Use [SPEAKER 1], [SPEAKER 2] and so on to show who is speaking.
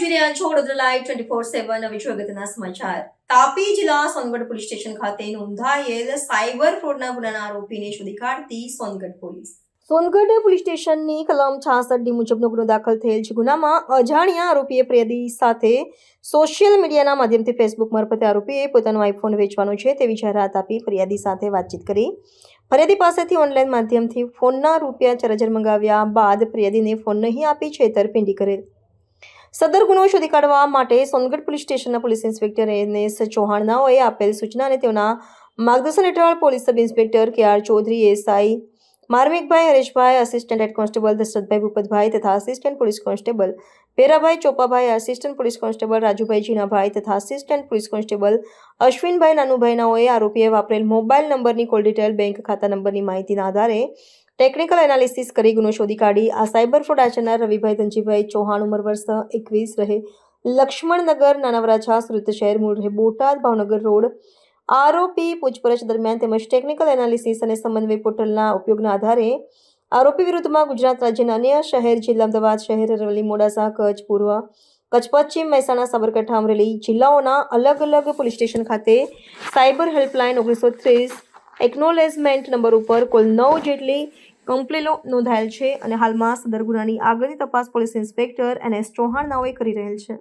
[SPEAKER 1] જોઈ રહ્યા છો Vadodara live twenty four seven હવે અગત્યના સમાચાર. તાપી જિલ્લા સોનગઢ પોલીસ સ્ટેશન ખાતે નોંધાયેલ સાયબર ફ્રોડના ગુનાના આરોપીને શોધી કાઢતી સોનગઢ પોલીસ. સોનગઢ પોલીસ સ્ટેશનની કલમ છાસઠ ડી મુજબનો ગુનો દાખલ થયેલ છે. ગુનામાં અજાણ્યા આરોપીએ ફરિયાદી સાથે સોશિયલ મીડિયાના માધ્યમથી ફેસબુક મારફતે આરોપીએ પોતાનો આઈફોન વેચવાનો છે તેવી જાહેરાત આપી ફરિયાદી સાથે વાતચીત કરી. ફરિયાદી પાસેથી ઓનલાઈન માધ્યમથી ફોનના રૂપિયા ચાર હજાર મંગાવ્યા બાદ ફરિયાદીને ફોન નહીં આપી છેતરપિંડી કરેલ. સદર ગુનો શોધી કાઢવા માટે સોનગઢ પોલીસ સ્ટેશનના પોલીસ ઇન્સ્પેક્ટર એનએસ ચૌહાણનાઓએ આપેલ સૂચના અને તેઓના માર્ગદર્શન હેઠળ police sub inspector K R Chaudhary, SI Marmikbhai, Hareshbhai assistant head constable Dasharathbhai Bhupatbhai તથા assistant police constable Perabhai Chopabhai assistant police constable Rajubhai Jinabhai તથા આસિસ્ટન્ટ પોલીસ કોન્સ્ટેબલ અશ્વિનભાઈ નાનુભાઈનાઓએ આરોપીએ વાપરેલ મોબાઈલ નંબરની કોલ ડિટેલ બેંક ખાતા નંબરની માહિતીના આધારે ટેકનિકલ એનાલિસિસ કરી ગુનો શોધી કાઢી. આ સાયબર ફ્રોડ આચરનાર રવિભાઈ ધનજીભાઈ ચૌહાણ ઉંમર વર્ષ એકવીસ રહે. લક્ષ્મણનગર નાનાવરાછા સુરત શહેર મૂળ રહે. બોટાદ ભાવનગર રોડ. આરોપી પૂછપરછ દરમિયાન તેમજ ટેકનિકલ એનાલિસિસ અને સમન્વય પોર્ટલના ઉપયોગના આધારે આરોપી વિરુદ્ધમાં ગુજરાત રાજ્યના અન્ય શહેર જિલ્લા અમદાવાદ શહેર, અરવલ્લી, મોડાસા, કચ્છ, પૂર્વ, કચ્છ પશ્ચિમ, મહેસાણા, સાબરકાંઠા, અમરેલી જિલ્લાઓના અલગ અલગ પોલીસ સ્ટેશન ખાતે સાયબર હેલ્પલાઇન ઓગણીસો ત્રીસ એકનોલેજમેન્ટ નંબર ઉપર કુલ નવ જેટલી કમ્પ્લેનો નોંધાયેલ છે અને હાલમાં સદર ગુનાની આગળની તપાસ police inspector N S Chauhan નાઓએ કરી રહેલ છે.